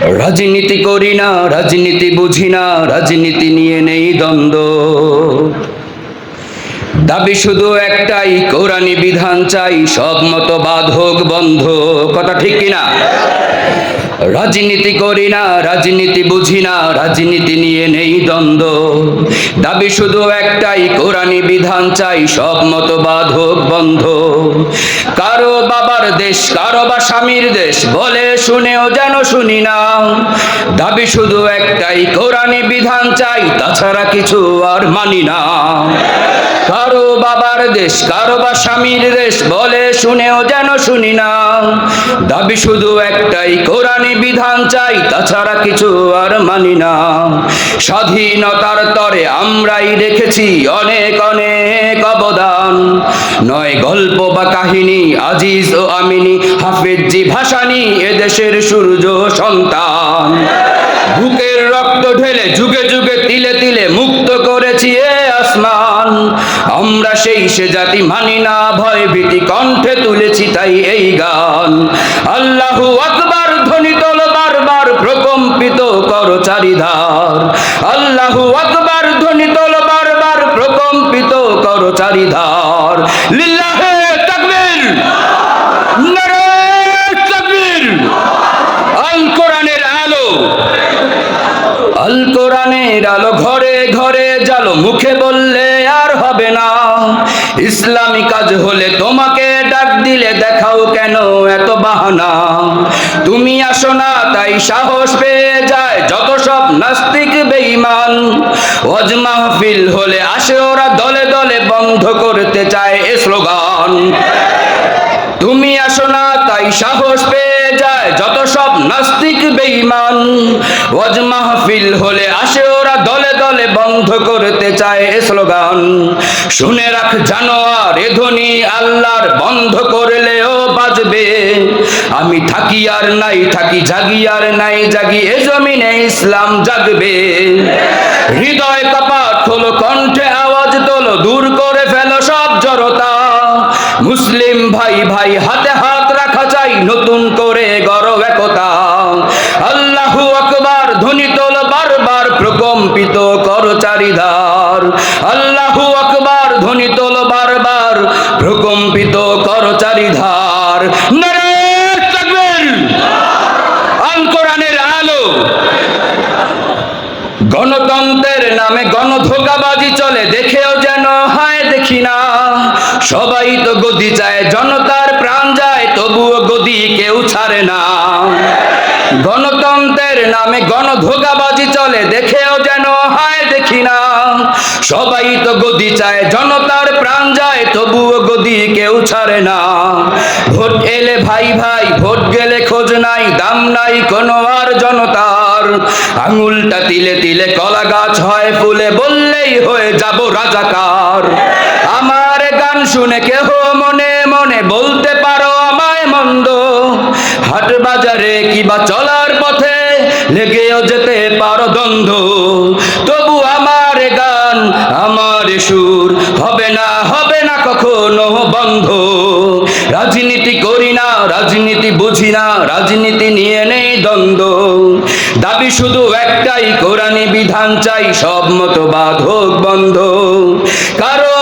রাজনীতি করি না, রাজনীতি বুঝি না, রাজনীতি নিয়ে নেই দ্বন্দ্ব। দাবি শুধু একটাই, কোরআনি বিধান চাই, সব মতবাদ হোক, বন্ধ। কথা ঠিক কিনা? রাজনীতি করি না, রাজনীতি বুঝি না, রাজনীতি নিয়ে নেই দ্বন্দ্ব। দাবি শুধু একটাই, কোরআনী বিধান চাই, সব মতবাদ হোক বন্ধ। কারও বাবার দেশ, কারও বা স্বামীর দেশ, বলে শুনেও যেন শুনি না। দাবি শুধু একটাই, কোরআনী বিধান চাই, তাছাড়া কিছু আর মানি না। কারও দেশ কারও বা স্বামীর দেশ, বলে শুনেও যেন শুনি না। দাবি শুধু একটাই, কোরআনী বিধান চাই, তাছাড়া কিছু আর মানি না। স্বাধীনতার তরে আমরাই রেখেছি অনেক অনেক অবদান। নয় গল্প বা কাহিনী, আজিজ ও আমিনী, হাফেজি ভাসানি এদেশের সূর্য সন্তান। বুকের রক্ত ঢেলে যুগে যুগে তিলে সে জাতি মানি না, ভয় ভীতি কণ্ঠে তুলেছি তাই এই গান। আল্লাহু আকবার, ধ্বনি তোল, বারবার প্রকম্পিত কর চারিধার। আল্লাহু আকবার, ধ্বনি তোল, বারবার প্রকম্পিত কর চারিধার। লিল্লাহে তাকবীর আল কোরআনের আলো। ঘরে ঘরে জালো, মুখে বললে আর হবে না। ইসলামী কাজ হলে তোমাকে ডাক দিলে দেখাও কেন এত বাহানা। তুমি আসো না, তাই সাহস পেয়ে যায় যত সব নাস্তিক বেঈমান। ওয়াজ মাহফিল হলে আসে ওরা দলে দলে বন্ধ করতে চায় এ স্লোগান। তুমি আসো না, তাই সাহস পেয়ে যায় যত সব নাস্তিক বেঈমান। ওয়াজ মাহফিল হলে বন্ধ করতে চায় স্লোগান। শুনে রাখ জানোয়ার, এ ধ্বনি আল্লাহর, বন্ধ করলেও বাজবে। আমি থাকি আর নাই, থাকি জাগি আর নাই, জাগি এ জমিনে ইসলাম জাগবে। হৃদয় কপাট হলো কণ্ঠে আওয়াজ তোলো, দূর করে ফেলো সব জড়তা। মুসলিম ভাই ভাই, হাতে হাত রাখা চাই, নতুন করে গর্ব একতা। আল্লাহু আকবার, ধ্বনি তোল বারবার। প্রকম্পিত কর চারিধার। আল্লাহু আকবার, ধ্বনি তোল বারবার। প্রকম্পিত কর চারিধার। গণতন্ত্রের নামে গণধোকাবাজি চলে, দেখেও যেন হায় দেখি না। সবাই তো গদি চায়, জনতার প্রাণ যায়, তবুও গদি কেউ ছাড়ে না। গণতন্ত্রের নামে গণধোকাবাজি চলে, দেখেও যেন হায় দেখি না। সবাই তো গদি চায়, জনতার প্রাণ যায়, তবুও গদি কেউ ছাড়ে না। ভোট এলে ভাই ভাই, ভোট গেলে খোঁজ নাই, দাম নাই কোনো আর জনতার। আঙুলটা তিলে তিলে কলা গাছ হয়, ফুলে বললেই হয়ে যাব রাজাকার। আমার গান শুনে কেহ মনে মনে বলতে পারো আমায় মন্দ। হাট বাজারে কিবা চলার পথে লেগেও যেতে পারো দ্বন্দ্ব। তবু আমার গান, আমার সুর হবে না হবে না কখনো বন্ধ। রাজনীতি করি না, রাজনীতি বুঝি না, রাজনীতি নিয়ে নেই দ্বন্দ্ব। দাবি শুধু একটাই, কোরআনী বিধান চাই, সব মতবাদ হোক বন্ধ। কারও বাবার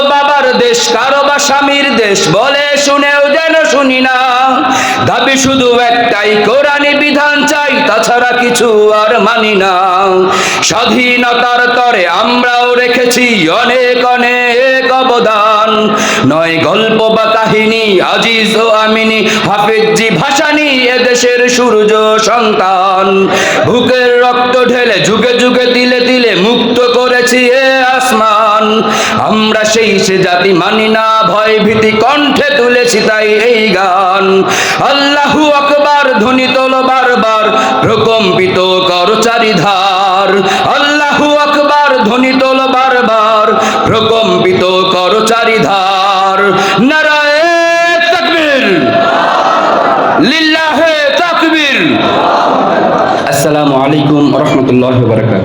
দেশ, কারও বা স্বামীর দেশ, বলে শুনেও যেন শুনি না। দাবি শুধু একটাই, কোরআনী বিধান চাই, তাছাড়া কিছু আর মানি না। স্বাধীনতার তরে আমরাও রেখেছি অনেক অনেক অবদান। নয় গল্প বা কাহিনী, আজিজ ও আমিনী, হাফেজি ভাসানি এদেশের সূর্য সন্তান। বুকের রক্ত ঢেলে যুগে যুগে দিলে দিলে মুক্ত করেছি এ কোরআন আমরা সেই সে জাতি মানি না ভয় ভীতি কণ্ঠে তুলেছি তাই এই গান। আল্লাহু আকবার, ধ্বনি তোল বারবার, প্রকম্পিত কর চারিধার। আল্লাহু আকবার, ধ্বনি তোল বারবার, প্রকম্পিত কর চারিধার। নারায় তাকবীর। লিল্লাহে তকবীর। আসসালামু আলাইকুম রহমতুল্লাহ বারকাত